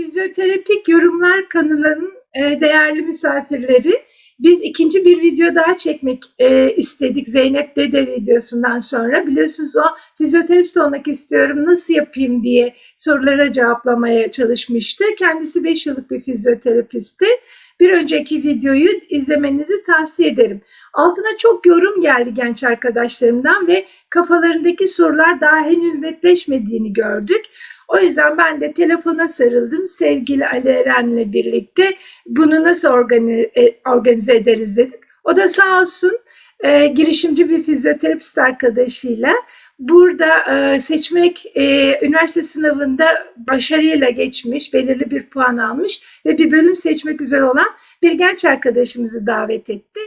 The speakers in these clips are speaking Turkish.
Fizyoterapik Yorumlar kanalının e, değerli misafirleri. Biz ikinci bir video daha çekmek e, istedik Zeynep Dede videosundan sonra. Biliyorsunuz o fizyoterapist olmak istiyorum nasıl yapayım diye sorulara cevaplamaya çalışmıştı. Kendisi 5 yıllık bir fizyoterapisti. Bir önceki videoyu izlemenizi tavsiye ederim. Altına çok yorum geldi genç arkadaşlarımdan ve kafalarındaki sorular daha henüz netleşmediğini gördük. O yüzden ben de telefona sarıldım sevgili Ali Eren'le birlikte bunu nasıl organize, organize ederiz dedik. O da sağ olsun e, girişimci bir fizyoterapist arkadaşıyla burada e, seçmek e, üniversite sınavında başarıyla geçmiş, belirli bir puan almış ve bir bölüm seçmek üzere olan bir genç arkadaşımızı davet etti.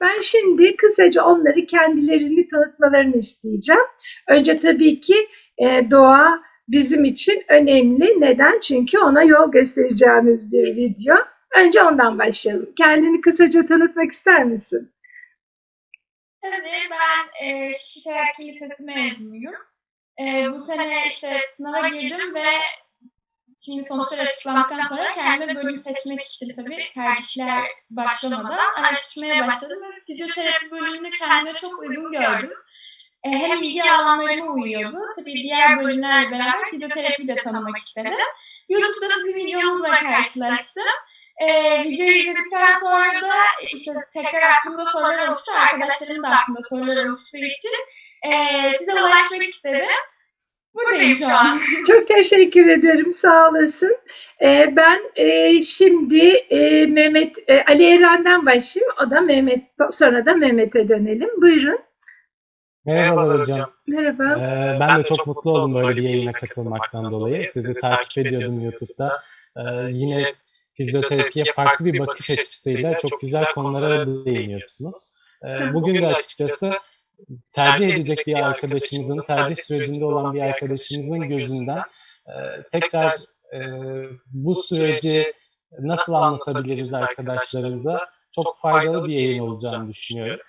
Ben şimdi kısaca onları kendilerini tanıtmalarını isteyeceğim. Önce tabii ki e, doğa bizim için önemli. Neden? Çünkü ona yol göstereceğimiz bir video. Önce ondan başlayalım. Kendini kısaca tanıtmak ister misin? Tabii ben e, Şişli Hayat Lisesi mezunuyum. E, bu sene işte sınava girdim ve şimdi sonuçlar açıklandıktan sonra kendime bölüm seçmek için tabii tercihler başlamadan araştırmaya başladım fizyoterapi bölümünü kendime çok uygun gördüm. E, hem ilgi alanlarıma uyuyordu. Tabii diğer bölümlerle beraber fizyoterapiyi de tanımak istedim. YouTube'da sizin videonuzla karşılaştım. E, videoyu izledikten sonra da işte tekrar aklımda sorular oluştu. Arkadaşlarım da aklımda sorular oluştuğu için e, size ulaşmak istedim. Buradayım şu an. Çok teşekkür ederim. Sağ olasın. E, ben e, şimdi e, Mehmet e, Ali Eren'den başlayayım. O da Mehmet sonra da Mehmet'e dönelim. Buyurun. Merhabalar hocam. Merhaba. Ee, ben de çok mutlu oldum böyle bir yayına katılmaktan dolayı. Sizi takip ediyordum YouTube'da. Ee, yine fizyoterapiye farklı bir bakış açısıyla çok güzel konulara değiniyorsunuz. Ee, bugün de açıkçası tercih edecek bir arkadaşımızın, tercih sürecinde olan bir arkadaşımızın gözünden e, tekrar e, bu süreci nasıl anlatabiliriz arkadaşlarımıza çok faydalı bir yayın olacağını düşünüyorum.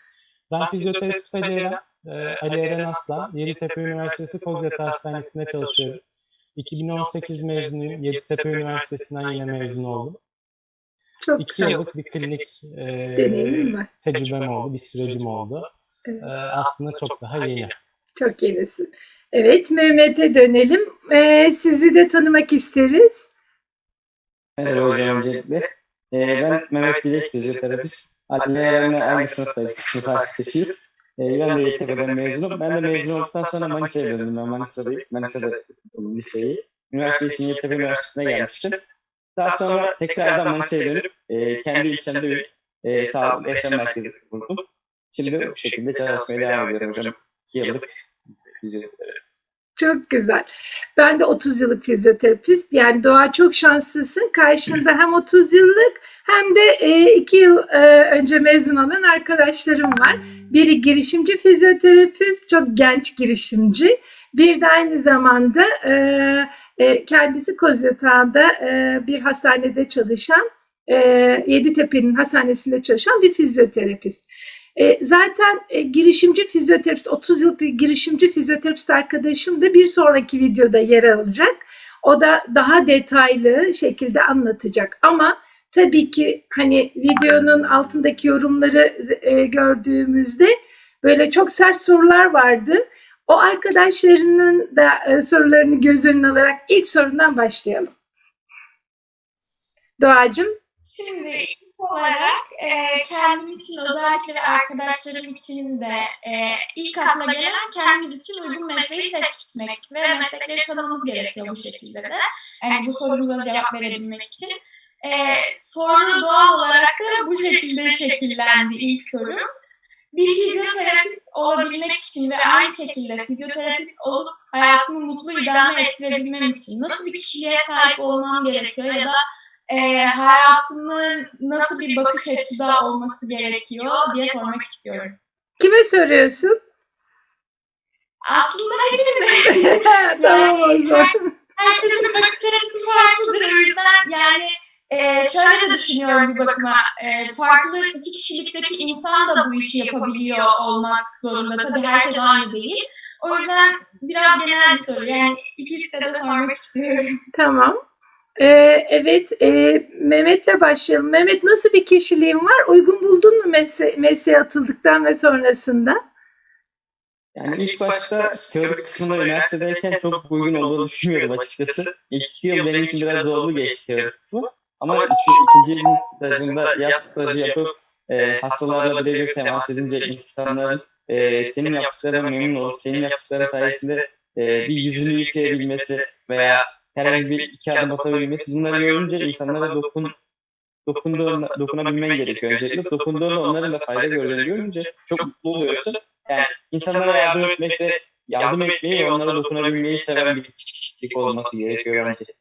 Ben fizyoterapist Ali Eren, e, Ali Eren Aslan, Yeditepe Üniversitesi Kozyatağı Hastanesi'nde çalışıyorum. 2018 mezunuyum. Yeditepe Üniversitesi'nden yine mezun oldum. Çok İki yıllık bir klinik e, tecrübem oldu, bir sürecim oldu. Evet. E, aslında çok daha yeni. Çok yenisin. Evet Mehmet'e dönelim. Ee, sizi de tanımak isteriz. Merhaba hocam öncelikle. Ee, ben Mehmet Bilek, fizyoterapist. Ali Eren'le aynı sınıftayız, sınıf arkadaşıyız. Ee, ben de YTP'den mezunum. Ben de mezun olduktan sonra Manisa'ya döndüm. Ben Manisa'dayım. Manisa'da okudum liseyi. Üniversite için YTP Üniversitesi'ne gelmiştim. Daha sonra tekrardan Manisa'ya dönüp e, kendi ilçemde bir e, sağlık yaşam merkezi kurdum. Şimdi bu şekilde çalışmaya devam ediyorum hocam. 2 yıllık fizyoterapist. Çok güzel. Ben de 30 yıllık fizyoterapist. Yani Doğa çok şanslısın. Karşında hem 30 yıllık hem de 2 yıl e, önce mezun olan arkadaşlarım var. Biri girişimci fizyoterapist, çok genç girişimci. Bir de aynı zamanda e, e, kendisi Kozyatağ'da e, bir hastanede çalışan, e, Yeditepe'nin hastanesinde çalışan bir fizyoterapist. E, zaten e, girişimci fizyoterapist, 30 yıllık bir girişimci fizyoterapist arkadaşım da bir sonraki videoda yer alacak. O da daha detaylı şekilde anlatacak. Ama tabii ki hani videonun altındaki yorumları e, gördüğümüzde böyle çok sert sorular vardı. O arkadaşlarının da e, sorularını göz önüne alarak ilk sorundan başlayalım. Doğacığım Şimdi kendim için özellikle arkadaşlarım için de e, ilk akla gelen kendimiz için uygun mesleği seçmek ve meslekleri tanımamız gerekiyor bu şekilde de. Yani bu sorumuza cevap verebilmek için. E, soru doğal olarak da bu şekilde şekillendi ilk soru. Bir fizyoterapist olabilmek için ve aynı şekilde fizyoterapist olup hayatımı mutlu idame ettirebilmem için nasıl bir kişiliğe sahip olmam gerekiyor ya da e, hayatımın nasıl bir bakış açıda olması gerekiyor diye sormak istiyorum. Kime soruyorsun? Aslında hepimize tamam o zaman. herkesin bakış açısı farklıdır. O yüzden yani e, şöyle de düşünüyorum bir bakıma. E, farklı iki kişilikteki insan da bu işi yapabiliyor olmak zorunda. Tabii herkes aynı değil. O yüzden biraz genel bir soru. Yani ikisine de sormak istiyorum. Tamam. Ee, evet, e, Mehmet'le başlayalım. Mehmet nasıl bir kişiliğin var? Uygun buldun mu mesle mesleğe atıldıktan ve sonrasında? Yani ilk başta teorik kısmına üniversitedeyken çok uygun olduğunu düşünmüyorum açıkçası. İlk iki yıl benim için biraz zorlu geçti teorik kısmı. Ama üçüncü, ikinci yılın stajında yaz stajı yapıp e, hastalarla birebir temas edince insanların e, senin yaptıklarına memnun olup senin yaptıkları sayesinde e, bir yüzünü yıkayabilmesi veya herhangi bir iki adım atabilmesi bunları görünce insanlara dokun dokunduğunda, dokunabilmen gerekiyor öncelikle. Dokunduğunda onların da fayda gördüğünü görünce çok mutlu oluyorsun. Yani insanlara yardım etmekte, yardım etmeyi ve onlara dokunabilmeyi seven bir kişilik olması gerekiyor bence.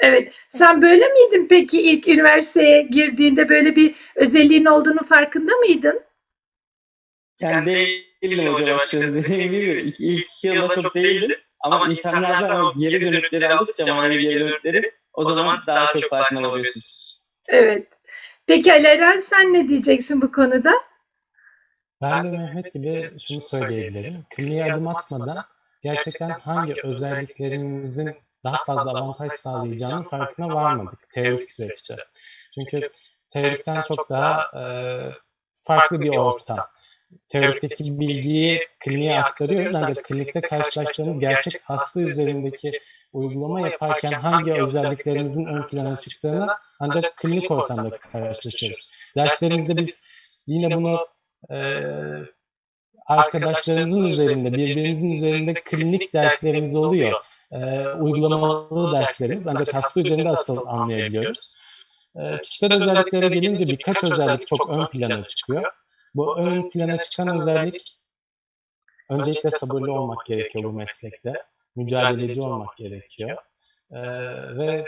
Evet. Sen böyle miydin peki ilk üniversiteye girdiğinde böyle bir özelliğin olduğunu farkında mıydın? Yani değildim hocam açıkçası ilk, ilk iki yılda çok değildim. Ama insanlardan o geri dönütleri aldıkça manevi geri dönütleri o zaman daha çok farkına varıyorsunuz. Evet. Peki Ali Eren sen ne diyeceksin bu konuda? Ben de Mehmet gibi şunu söyleyebilirim. Kliniğe adım atmadan gerçekten hangi özelliklerinizin daha fazla avantaj sağlayacağının farkına varmadık teorik süreçte. Çünkü teorikten çok daha e, farklı bir ortam. Teorikteki bilgiyi kliniğe aktarıyoruz ancak klinikte karşılaştığımız gerçek hasta üzerindeki uygulama yaparken hangi özelliklerinizin ön plana çıktığını ancak klinik ortamda karşılaşıyoruz. Derslerimizde biz yine bunu e, arkadaşlarımızın üzerinde, birbirimizin üzerinde klinik derslerimiz oluyor. E, uygulamalı derslerimiz ancak hasta üzerinde asıl anlayabiliyoruz. E, kişisel özelliklere gelince birkaç özellik çok ön plana çıkıyor. Bu ön plana çıkan özellik öncelikle sabırlı olmak gerekiyor bu meslekte. Mücadeleci olmak gerekiyor. E, ve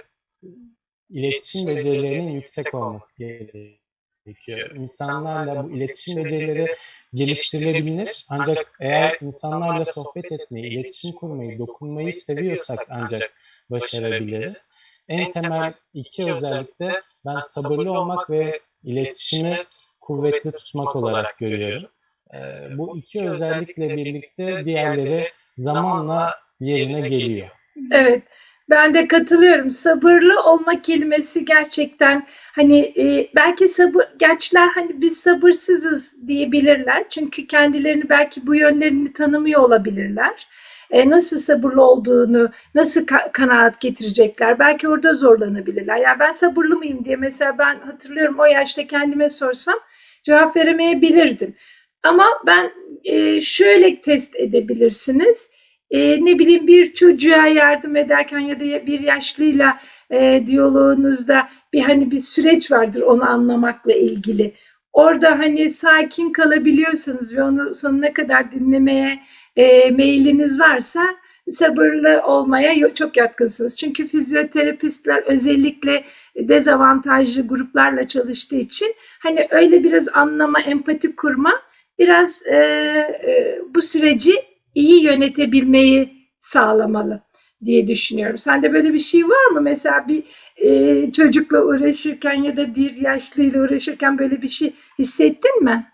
iletişim becerilerinin yüksek olması gerekiyor. İnsanlarla bu iletişim becerileri geliştirilebilir. Ancak eğer insanlarla sohbet etmeyi, iletişim kurmayı, dokunmayı seviyorsak ancak başarabiliriz. En temel iki özellik de ben sabırlı olmak ve iletişimi kuvvetli tutmak olarak görüyorum. Ee, bu iki özellikle birlikte diğerleri zamanla yerine geliyor. Evet. Ben de katılıyorum. Sabırlı olma kelimesi gerçekten hani e, belki sabır gençler hani biz sabırsızız diyebilirler. Çünkü kendilerini belki bu yönlerini tanımıyor olabilirler. E, nasıl sabırlı olduğunu, nasıl ka- kanaat getirecekler. Belki orada zorlanabilirler. Yani ben sabırlı mıyım diye mesela ben hatırlıyorum o yaşta kendime sorsam cevap veremeyebilirdim. Ama ben e, şöyle test edebilirsiniz e, ne bileyim bir çocuğa yardım ederken ya da bir yaşlıyla e, diyaloğunuzda bir hani bir süreç vardır onu anlamakla ilgili. Orada hani sakin kalabiliyorsanız ve onu sonuna kadar dinlemeye e, meyiliniz varsa sabırlı olmaya çok yatkınsınız. Çünkü fizyoterapistler özellikle dezavantajlı gruplarla çalıştığı için hani öyle biraz anlama, empati kurma biraz e, e, bu süreci iyi yönetebilmeyi sağlamalı diye düşünüyorum. Sende böyle bir şey var mı? Mesela bir e, çocukla uğraşırken ya da bir yaşlıyla uğraşırken böyle bir şey hissettin mi?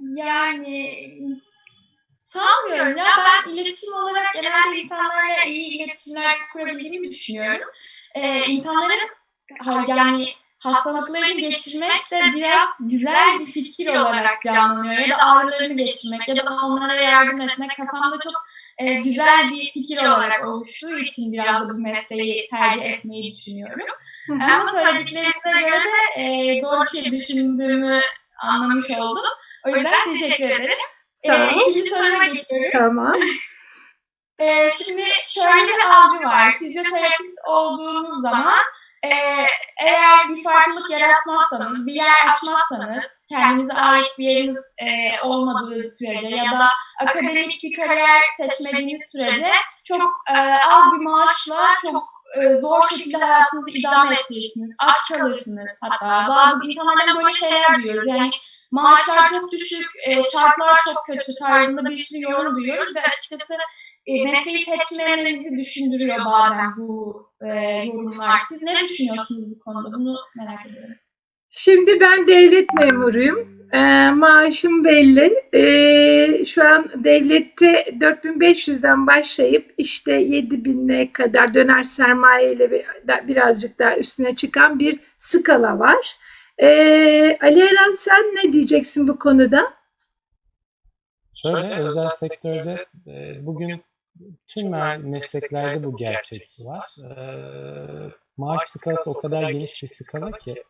Yani sanmıyorum ya ben iletişim olarak genelde insanlarla iyi iletişimler kurabildiğimi düşünüyorum. Ee, insanların yani hastalıklarını geçirmek de biraz güzel bir fikir olarak canlanıyor ya da ağrılarını geçirmek ya da onlara yardım etmek kafamda çok e, güzel bir fikir olarak oluştuğu için biraz da bu mesleği tercih etmeyi düşünüyorum. Ama söylediklerinize göre de e, doğru bir şey düşündüğümü anlamış oldum. O yüzden teşekkür ederim. Sağ E, ikinci soruma geçiyorum. Tamam. Ee, şimdi şöyle bir algı var. Fizyoterapist olduğunuz zaman e, eğer bir farklılık yaratmazsanız, bir yer açmazsanız, kendinize ait bir yeriniz e, olmadığı sürece ya da akademik bir kariyer seçmediğiniz sürece çok e, az bir maaşla çok e, zor şekilde hayatınızı idame ettirirsiniz. Aç kalırsınız hatta. Bazı insanlardan böyle şeyler duyuyoruz. Yani maaşlar çok düşük, e, şartlar çok kötü tarzında bir sürü yorum duyuyoruz ve açıkçası e, mesleği seçmemenizi düşündürüyor bazen bu e, yorumlar. Siz ne düşünüyorsunuz bu konuda? Bunu merak ediyorum. Şimdi ben devlet memuruyum. Ee, maaşım belli. Ee, şu an devlette 4500'den başlayıp işte 7000'e kadar döner sermayeyle birazcık daha üstüne çıkan bir skala var. Ee, Ali Eren sen ne diyeceksin bu konuda? Şöyle özel sektörde e, bugün tüm me- mesleklerde bu gerçek var. E, maaş skalası o kadar geniş bir skala ki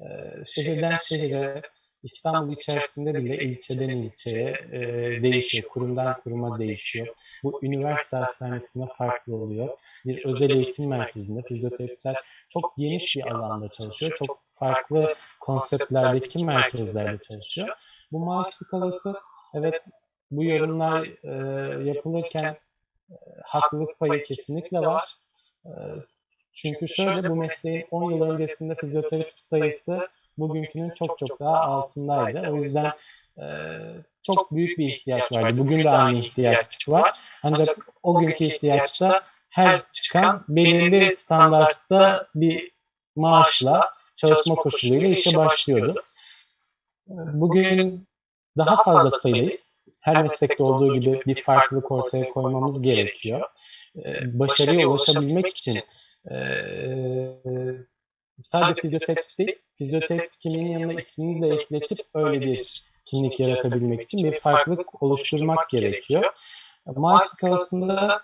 e, şehirden şehire, İstanbul içerisinde bile ilçeden ilçeye e, değişiyor. Kurumdan kuruma değişiyor. Bu üniversite hastanesinde farklı oluyor. Bir özel eğitim merkezinde fizyoterapistler çok geniş bir alanda çalışıyor. Çok farklı konseptlerdeki merkezlerde çalışıyor. Bu maaş skalası evet bu yorumlar e, yapılırken e, haklılık payı kesinlikle var. Çünkü şöyle bu mesleğin 10 yıl öncesinde fizyoterapist sayısı bugünkünün çok çok daha altındaydı. O yüzden çok büyük bir ihtiyaç vardı. Bugün de aynı ihtiyaç var. Ancak o günkü ihtiyaçta her çıkan belirli standartta bir maaşla, çalışma koşuluyla işe başlıyordu. Bugün daha fazla sayıdayız. Her meslekte olduğu gibi bir farklılık ortaya koymamız gerekiyor. Başarıya ulaşabilmek için sadece fizyoterapist değil, fizyoterapist kimliğinin yanına ismini de ekletip öyle bir kimlik yaratabilmek için bir farklılık oluşturmak gerekiyor. Maaş skalasında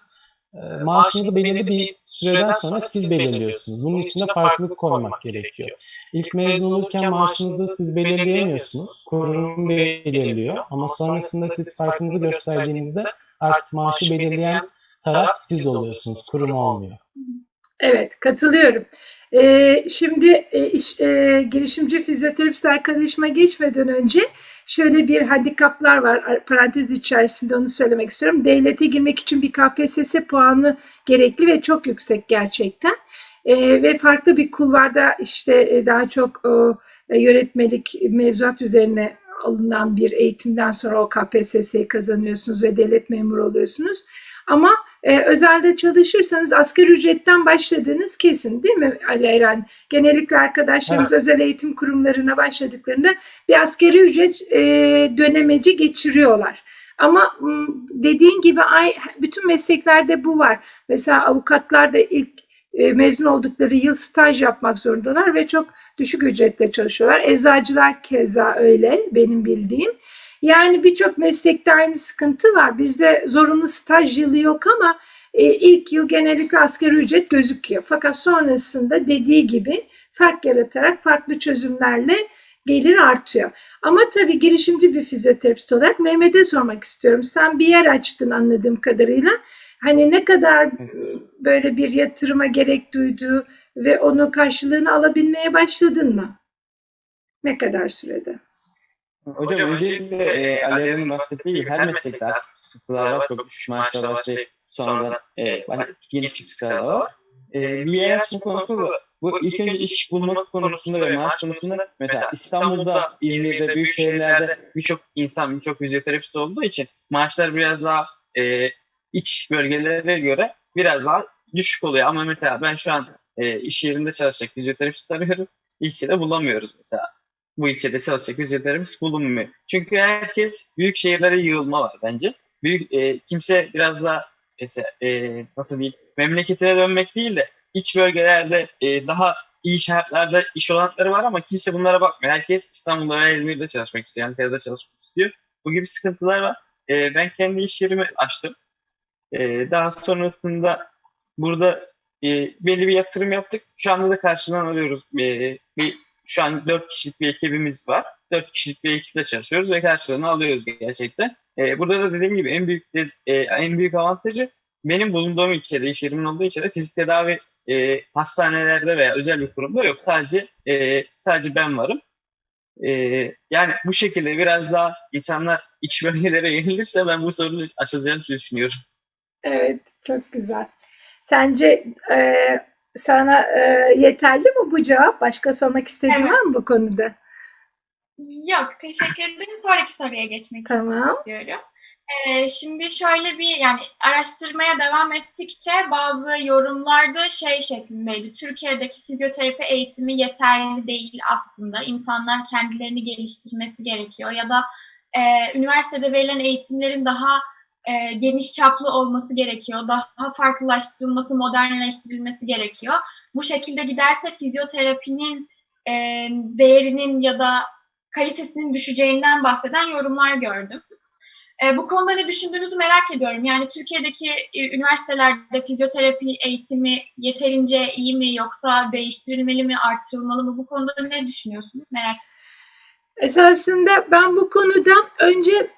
e, maaşınızı belirli bir süreden sonra siz belirliyorsunuz. Bunun için de farklılık koymak gerekiyor. İlk mezun olurken maaşınızı siz belirleyemiyorsunuz. Kurum belirliyor. Ama sonrasında siz farkınızı gösterdiğinizde artık maaşı belirleyen taraf siz oluyorsunuz. Kurum olmuyor. Evet, katılıyorum. Ee, şimdi e, iş, e, girişimci fizyoterapist arkadaşıma geçmeden önce şöyle bir handikaplar var ar- parantez içerisinde onu söylemek istiyorum. Devlete girmek için bir KPSS puanı gerekli ve çok yüksek gerçekten. Ee, ve farklı bir kulvarda işte e, daha çok e, yönetmelik mevzuat üzerine alınan bir eğitimden sonra o KPSS'yi kazanıyorsunuz ve devlet memuru oluyorsunuz. Ama e, özelde çalışırsanız asgari ücretten başladığınız kesin değil mi Ali Eren? Genellikle arkadaşlarımız özel eğitim kurumlarına başladıklarında bir asgari ücret e, dönemeci geçiriyorlar. Ama dediğin gibi ay, bütün mesleklerde bu var. Mesela avukatlar da ilk e, mezun oldukları yıl staj yapmak zorundalar ve çok düşük ücretle çalışıyorlar. Eczacılar keza öyle benim bildiğim. Yani birçok meslekte aynı sıkıntı var. Bizde zorunlu staj yılı yok ama e, ilk yıl genellikle asgari ücret gözüküyor. Fakat sonrasında dediği gibi fark yaratarak farklı çözümlerle gelir artıyor. Ama tabii girişimci bir fizyoterapist olarak Mehmet'e sormak istiyorum. Sen bir yer açtın anladığım kadarıyla. Hani ne kadar böyle bir yatırıma gerek duydu ve onu karşılığını alabilmeye başladın mı? Ne kadar sürede? Hocam öncelikle e, Alev'in bahsettiği gibi her meslekte artık sıkıntılar var. Çok düşük maaşlar başlayıp sonradan e, bir skala var. E, bir yer açma konusunda bu ilk önce iş bulmak konusunda ve maaş konusunda mesela İstanbul'da, İzmir'de, büyük şehirlerde birçok insan, birçok fizyoterapist olduğu için maaşlar biraz daha e, iç bölgelere göre biraz daha düşük oluyor. Ama mesela ben şu an e, iş yerinde çalışacak fizyoterapist arıyorum. İlçede bulamıyoruz mesela bu ilçede çalışacak fizyoterapist bulunmuyor. Çünkü herkes büyük şehirlere yığılma var bence. Büyük e, kimse biraz daha mesela e, nasıl diyeyim memleketine dönmek değil de iç bölgelerde e, daha iyi şartlarda iş olanakları var ama kimse bunlara bakmıyor. Herkes İstanbul'da veya İzmir'de çalışmak istiyor, Ankara'da çalışmak istiyor. Bu gibi sıkıntılar var. E, ben kendi iş yerimi açtım. E, daha sonrasında burada e, belli bir yatırım yaptık. Şu anda da karşılığını alıyoruz. E, bir şu an 4 kişilik bir ekibimiz var. 4 kişilik bir ekiple çalışıyoruz ve karşılığını alıyoruz gerçekten. E, burada da dediğim gibi en büyük dez- e, en büyük avantajı benim bulunduğum ülkede, iş yerimin olduğu ülkede fizik tedavi e, hastanelerde veya özel bir kurumda yok. Sadece e, sadece ben varım. E, yani bu şekilde biraz daha insanlar iç bölgelere yönelirse ben bu sorunu aşacağını düşünüyorum. Evet, çok güzel. Sence e, sana e, yeterli mi bu cevap? Başka sormak istediğin Evet. var mı bu konuda? Yok, teşekkür ederim. Sonraki soruya geçmek Tamam. istiyorum. Ee, şimdi şöyle bir yani araştırmaya devam ettikçe bazı yorumlarda şey şeklindeydi. Türkiye'deki fizyoterapi eğitimi yeterli değil aslında. İnsanlar kendilerini geliştirmesi gerekiyor ya da e, üniversitede verilen eğitimlerin daha e, geniş çaplı olması gerekiyor. Daha farklılaştırılması, modernleştirilmesi gerekiyor. Bu şekilde giderse fizyoterapinin e, değerinin ya da kalitesinin düşeceğinden bahseden yorumlar gördüm. E, bu konuda ne düşündüğünüzü merak ediyorum. Yani Türkiye'deki e, üniversitelerde fizyoterapi eğitimi yeterince iyi mi yoksa değiştirilmeli mi, artırılmalı mı? Bu konuda ne düşünüyorsunuz? Merak Esasında ben bu konuda önce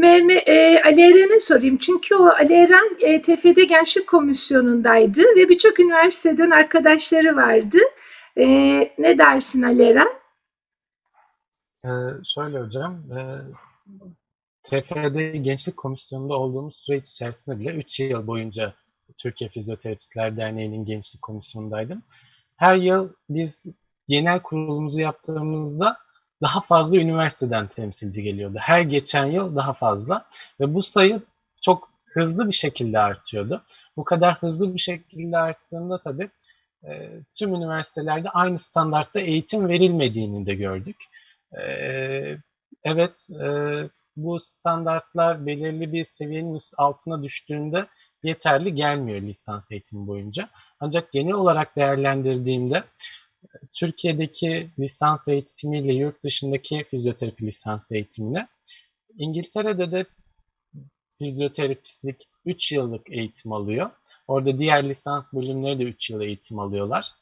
Mehmet, e, Ali Eren'e sorayım. Çünkü o Ali Eren e, TFD Gençlik Komisyonu'ndaydı ve birçok üniversiteden arkadaşları vardı. E, ne dersin Ali Eren? Ee, şöyle hocam, e, TFD Gençlik Komisyonu'nda olduğumuz süreç içerisinde bile 3 yıl boyunca Türkiye Fizyoterapistler Derneği'nin Gençlik Komisyonu'ndaydım. Her yıl biz genel kurulumuzu yaptığımızda daha fazla üniversiteden temsilci geliyordu. Her geçen yıl daha fazla ve bu sayı çok hızlı bir şekilde artıyordu. Bu kadar hızlı bir şekilde arttığında tabii e, tüm üniversitelerde aynı standartta eğitim verilmediğini de gördük. E, evet, e, bu standartlar belirli bir seviyenin altına düştüğünde yeterli gelmiyor lisans eğitimi boyunca. Ancak genel olarak değerlendirdiğimde Türkiye'deki lisans eğitimiyle yurt dışındaki fizyoterapi lisans eğitimine İngiltere'de de fizyoterapistlik 3 yıllık eğitim alıyor. Orada diğer lisans bölümleri de 3 yıl eğitim alıyorlar.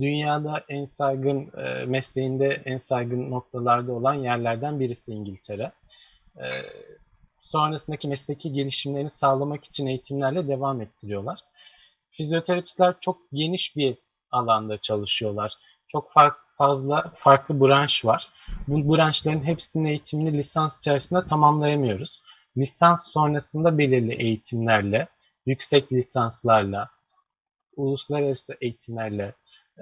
Dünyada en saygın e, mesleğinde en saygın noktalarda olan yerlerden birisi İngiltere. E, sonrasındaki mesleki gelişimlerini sağlamak için eğitimlerle devam ettiriyorlar. Fizyoterapistler çok geniş bir alanda çalışıyorlar. Çok farklı, fazla farklı branş var. Bu branşların hepsinin eğitimini lisans içerisinde tamamlayamıyoruz. Lisans sonrasında belirli eğitimlerle, yüksek lisanslarla, uluslararası eğitimlerle,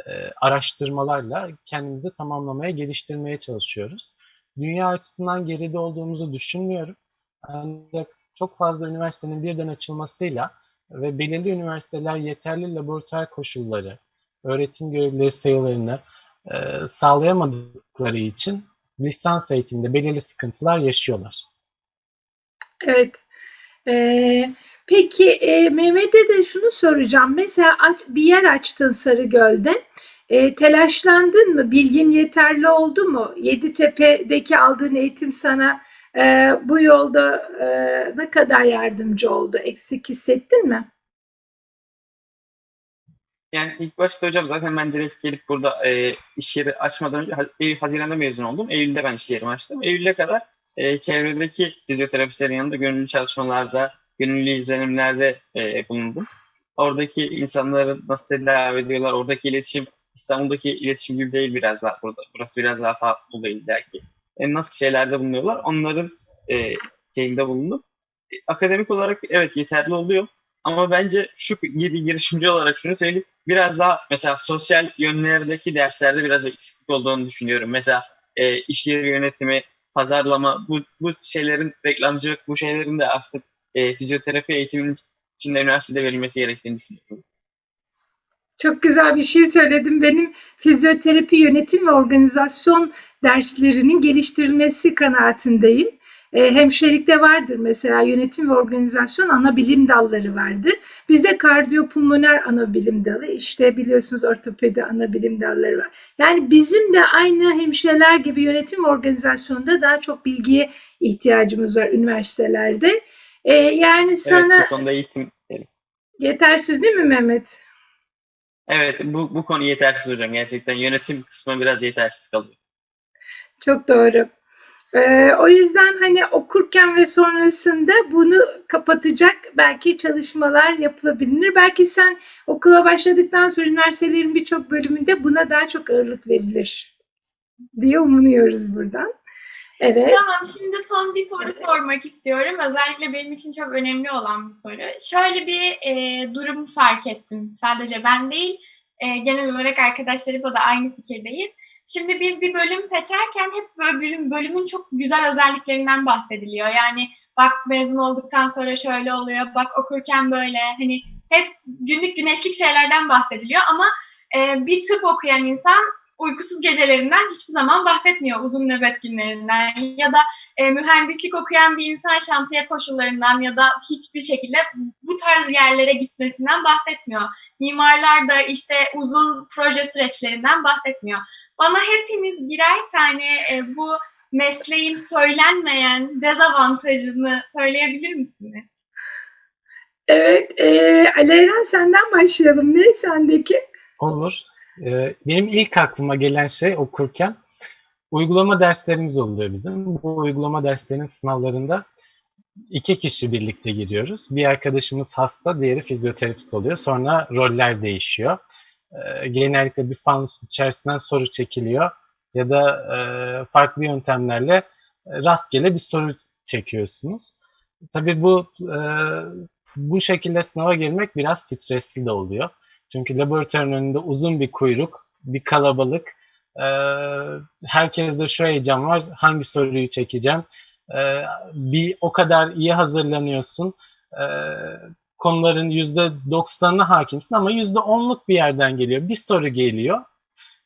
e, araştırmalarla kendimizi tamamlamaya, geliştirmeye çalışıyoruz. Dünya açısından geride olduğumuzu düşünmüyorum. Ancak çok fazla üniversitenin birden açılmasıyla ve belirli üniversiteler yeterli laboratuvar koşulları, öğretim görevlileri sayılarını e, sağlayamadıkları için lisans eğitiminde belirli sıkıntılar yaşıyorlar. Evet. Ee, peki e, Mehmet'e de şunu soracağım. Mesela aç, bir yer açtın Sarıgöl'de. E, telaşlandın mı? Bilgin yeterli oldu mu? Yeditepe'deki aldığın eğitim sana e, bu yolda e, ne kadar yardımcı oldu? Eksik hissettin mi? Yani ilk başta hocam zaten ben direkt gelip burada e, iş yeri açmadan önce Eylül, Haziran'da mezun oldum. Eylül'de ben iş yerimi açtım. Eylül'e kadar e, çevredeki fizyoterapistlerin yanında gönüllü çalışmalarda, gönüllü izlenimlerde e, bulundum. Oradaki insanları nasıl tedavi ediyorlar, oradaki iletişim İstanbul'daki iletişim gibi değil biraz daha burada. Burası biraz daha farklı değil belki. E, nasıl şeylerde bulunuyorlar? Onların e, şeyinde bulundum. E, akademik olarak evet yeterli oluyor. Ama bence şu gibi girişimci olarak şunu söyleyeyim. Biraz daha mesela sosyal yönlerdeki derslerde biraz eksiklik olduğunu düşünüyorum. Mesela e, iş yeri yönetimi, pazarlama bu, bu şeylerin reklamcılık bu şeylerin de aslında e, fizyoterapi eğitiminin içinde üniversitede verilmesi gerektiğini düşünüyorum. Çok güzel bir şey söyledim. Benim fizyoterapi yönetim ve organizasyon derslerinin geliştirilmesi kanaatindeyim. E, hemşirelikte vardır mesela yönetim ve organizasyon ana bilim dalları vardır. Bizde kardiyopulmoner ana bilim dalı, işte biliyorsunuz ortopedi ana bilim dalları var. Yani bizim de aynı hemşireler gibi yönetim ve organizasyonda daha çok bilgiye ihtiyacımız var üniversitelerde. E, yani sana Evet bu konuda eğitim yetersiz değil mi Mehmet? Evet bu, bu konu yetersiz hocam. Gerçekten yönetim kısmı biraz yetersiz kalıyor. Çok doğru. Ee, o yüzden hani okurken ve sonrasında bunu kapatacak belki çalışmalar yapılabilir. Belki sen okula başladıktan sonra üniversitelerin birçok bölümünde buna daha çok ağırlık verilir diye umuyoruz buradan. Evet. Tamam, şimdi son bir soru sormak istiyorum. Özellikle benim için çok önemli olan bir soru. Şöyle bir e, durum fark ettim. Sadece ben değil, e, genel olarak arkadaşlarımla da aynı fikirdeyiz. Şimdi biz bir bölüm seçerken hep bölüm, bölümün çok güzel özelliklerinden bahsediliyor. Yani bak mezun olduktan sonra şöyle oluyor, bak okurken böyle hani hep günlük güneşlik şeylerden bahsediliyor ama e, bir tıp okuyan insan uykusuz gecelerinden hiçbir zaman bahsetmiyor uzun nöbet günlerinden ya da e, mühendislik okuyan bir insan şantiye koşullarından ya da hiçbir şekilde bu tarz yerlere gitmesinden bahsetmiyor. Mimarlar da işte uzun proje süreçlerinden bahsetmiyor. Bana hepiniz birer tane e, bu mesleğin söylenmeyen dezavantajını söyleyebilir misiniz? Evet. E, Aleyna senden başlayalım. Ne sendeki? Olur. Ee, benim ilk aklıma gelen şey okurken uygulama derslerimiz oluyor bizim. Bu uygulama derslerinin sınavlarında iki kişi birlikte giriyoruz. Bir arkadaşımız hasta, diğeri fizyoterapist oluyor. Sonra roller değişiyor. Ee, genellikle bir fanus içerisinden soru çekiliyor ya da e, farklı yöntemlerle e, rastgele bir soru çekiyorsunuz. Tabii bu e, bu şekilde sınava girmek biraz stresli de oluyor. Çünkü laboratuvarın önünde uzun bir kuyruk, bir kalabalık. Ee, herkeste şu heyecan var. Hangi soruyu çekeceğim? Ee, bir o kadar iyi hazırlanıyorsun. Ee, konuların yüzde doksanına hakimsin ama yüzde onluk bir yerden geliyor. Bir soru geliyor.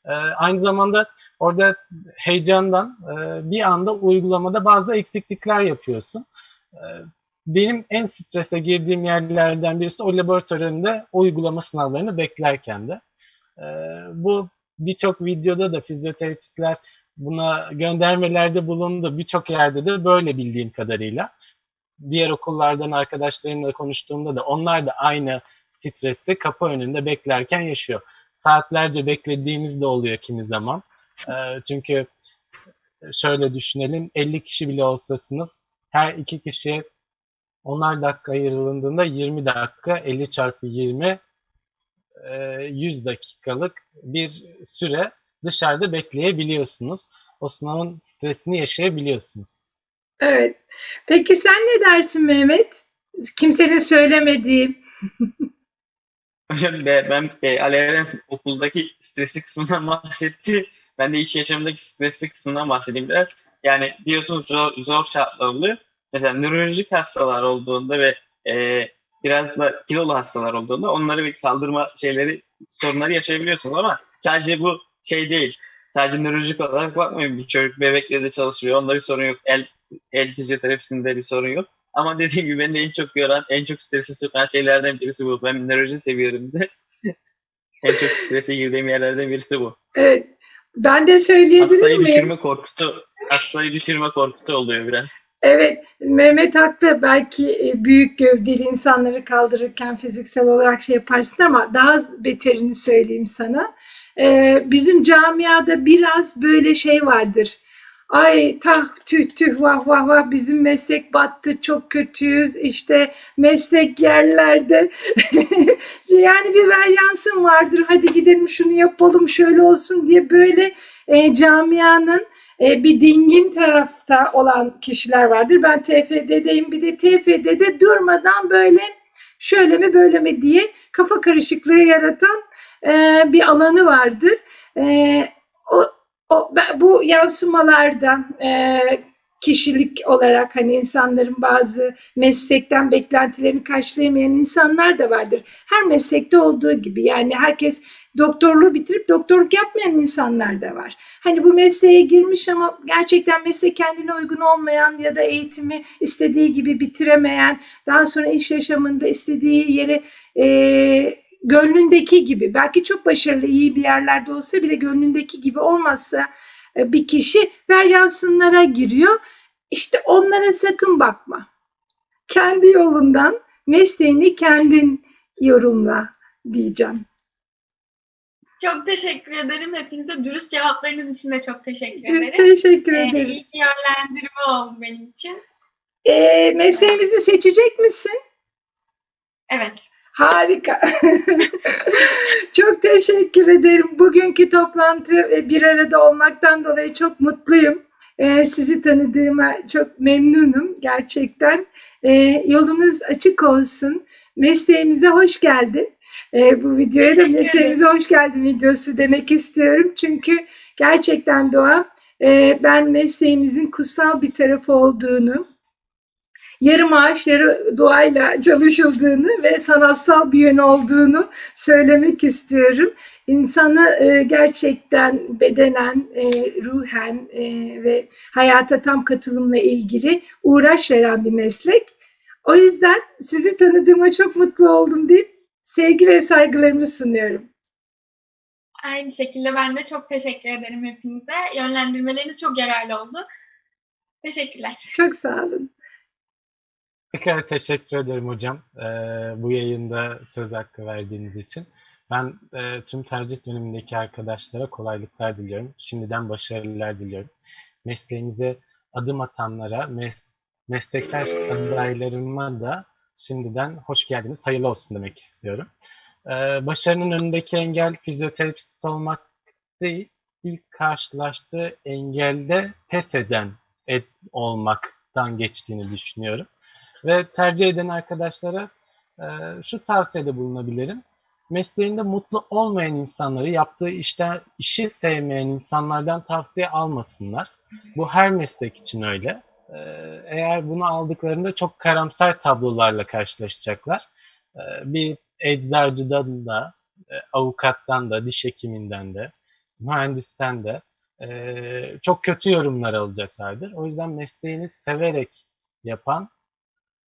Ee, aynı zamanda orada heyecandan e, bir anda uygulamada bazı eksiklikler yapıyorsun. Ee, benim en strese girdiğim yerlerden birisi o laboratuvar önünde uygulama sınavlarını beklerken de. Ee, bu birçok videoda da fizyoterapistler buna göndermelerde bulundu. Birçok yerde de böyle bildiğim kadarıyla. Diğer okullardan arkadaşlarımla konuştuğumda da onlar da aynı stresi kapı önünde beklerken yaşıyor. Saatlerce beklediğimiz de oluyor kimi zaman. Ee, çünkü şöyle düşünelim 50 kişi bile olsa sınıf her iki kişi Onar dakika ayrıldığında 20 dakika 50 çarpı 20 e, 100 dakikalık bir süre dışarıda bekleyebiliyorsunuz. O sınavın stresini yaşayabiliyorsunuz. Evet. Peki sen ne dersin Mehmet? Kimsenin söylemediği. Hocam be- ben e, Ali Eren okuldaki stresli kısmından bahsetti. Ben de iş yaşamındaki stresli kısmından bahsedeyim biraz. Yani diyorsunuz zor, zor şartlar oluyor. Mesela nörolojik hastalar olduğunda ve e, biraz da kilolu hastalar olduğunda onları bir kaldırma şeyleri sorunları yaşayabiliyorsunuz ama sadece bu şey değil. Sadece nörolojik olarak bakmayın bir çocuk bebekle de çalışıyor. Onda bir sorun yok. El, el fizyoterapisinde bir sorun yok. Ama dediğim gibi beni en çok yoran, en çok stresi sokan şeylerden birisi bu. Ben nöroloji seviyorum de. en çok strese girdiğim yerlerden birisi bu. Evet. Ben de söyleyebilir Hastayı miyim? düşürme korkusu, hastayı düşürme korkusu oluyor biraz. Evet, Mehmet haklı. Belki e, büyük gövdeli insanları kaldırırken fiziksel olarak şey yaparsın ama daha beterini söyleyeyim sana. Ee, bizim camiada biraz böyle şey vardır. Ay tah tüh tüh vah vah vah bizim meslek battı çok kötüyüz işte meslek yerlerde yani bir veryansın vardır hadi gidelim şunu yapalım şöyle olsun diye böyle e, camianın e, bir dingin tarafta olan kişiler vardır. Ben TFD'deyim bir de TFD'de durmadan böyle şöyle mi böyle mi diye kafa karışıklığı yaratan e, bir alanı vardır. E, o, o, bu yansımalarda e, kişilik olarak hani insanların bazı meslekten beklentilerini karşılayamayan insanlar da vardır. Her meslekte olduğu gibi yani herkes doktorluğu bitirip doktorluk yapmayan insanlar da var. Hani bu mesleğe girmiş ama gerçekten meslek kendine uygun olmayan ya da eğitimi istediği gibi bitiremeyen, daha sonra iş yaşamında istediği yere e, gönlündeki gibi, belki çok başarılı iyi bir yerlerde olsa bile gönlündeki gibi olmazsa e, bir kişi veryansınlara giriyor. İşte onlara sakın bakma. Kendi yolundan mesleğini kendin yorumla diyeceğim. Çok teşekkür ederim. Hepinize dürüst cevaplarınız için de çok teşekkür Biz ederim. teşekkür Ee, ederiz. iyi bir yönlendirme oldu benim için. Ee, mesleğimizi seçecek misin? Evet. Harika. çok teşekkür ederim. Bugünkü toplantı ve bir arada olmaktan dolayı çok mutluyum. Ee, sizi tanıdığıma çok memnunum gerçekten. Ee, yolunuz açık olsun. Mesleğimize hoş geldin. Ee, bu videoya da mesleğimize hoş geldin videosu demek istiyorum. Çünkü gerçekten Doğa e, ben mesleğimizin kutsal bir tarafı olduğunu, yarı maaş yarı doğayla çalışıldığını ve sanatsal bir yön olduğunu söylemek istiyorum. İnsanı e, gerçekten bedenen, e, ruhen e, ve hayata tam katılımla ilgili uğraş veren bir meslek. O yüzden sizi tanıdığıma çok mutlu oldum deyip sevgi ve saygılarımı sunuyorum. Aynı şekilde ben de çok teşekkür ederim hepinize. Yönlendirmeleriniz çok yararlı oldu. Teşekkürler. Çok sağ olun. Tekrar teşekkür ederim hocam e, bu yayında söz hakkı verdiğiniz için. Ben e, tüm tercih dönemindeki arkadaşlara kolaylıklar diliyorum. Şimdiden başarılar diliyorum. Mesleğimize adım atanlara, mes- meslektaş adaylarıma da şimdiden hoş geldiniz, hayırlı olsun demek istiyorum. E, başarının önündeki engel fizyoterapist olmak değil, ilk karşılaştığı engelde pes eden et olmaktan geçtiğini düşünüyorum. Ve tercih eden arkadaşlara e, şu tavsiyede bulunabilirim. Mesleğinde mutlu olmayan insanları, yaptığı işte işi sevmeyen insanlardan tavsiye almasınlar. Bu her meslek için öyle. E, eğer bunu aldıklarında çok karamsar tablolarla karşılaşacaklar. E, bir eczacıdan da, e, avukattan da, diş hekiminden de, mühendisten de e, çok kötü yorumlar alacaklardır. O yüzden mesleğini severek yapan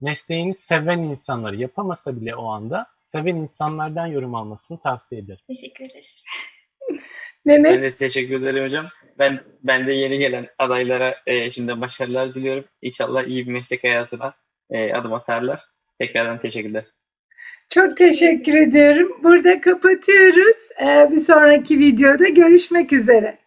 mesleğini seven insanları yapamasa bile o anda seven insanlardan yorum almasını tavsiye ederim. Teşekkür ederiz. Mehmet, Ben de teşekkür ederim hocam. Ben ben de yeni gelen adaylara e, şimdi başarılar diliyorum. İnşallah iyi bir meslek hayatına e, adım atarlar. Tekrardan teşekkürler. çok teşekkür ediyorum. Burada kapatıyoruz. Ee, bir sonraki videoda görüşmek üzere.